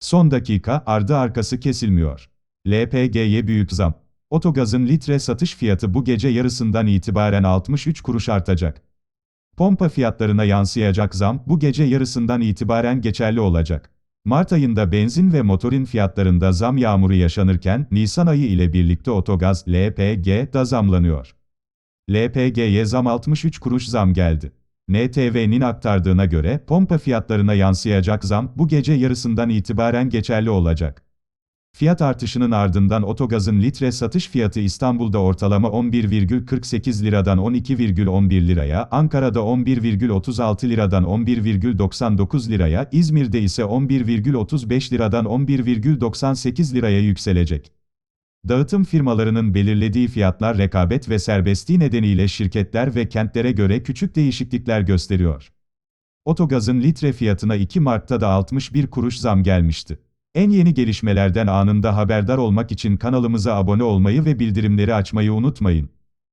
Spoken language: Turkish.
Son dakika ardı arkası kesilmiyor. LPG'ye büyük zam. Otogazın litre satış fiyatı bu gece yarısından itibaren 63 kuruş artacak. Pompa fiyatlarına yansıyacak zam bu gece yarısından itibaren geçerli olacak. Mart ayında benzin ve motorin fiyatlarında zam yağmuru yaşanırken Nisan ayı ile birlikte otogaz LPG da zamlanıyor. LPG'ye zam 63 kuruş zam geldi. NTV'nin aktardığına göre pompa fiyatlarına yansıyacak zam bu gece yarısından itibaren geçerli olacak. Fiyat artışının ardından otogazın litre satış fiyatı İstanbul'da ortalama 11,48 liradan 12,11 liraya, Ankara'da 11,36 liradan 11,99 liraya, İzmir'de ise 11,35 liradan 11,98 liraya yükselecek. Dağıtım firmalarının belirlediği fiyatlar rekabet ve serbestliği nedeniyle şirketler ve kentlere göre küçük değişiklikler gösteriyor. Otogazın litre fiyatına 2 Mart'ta da 61 kuruş zam gelmişti. En yeni gelişmelerden anında haberdar olmak için kanalımıza abone olmayı ve bildirimleri açmayı unutmayın.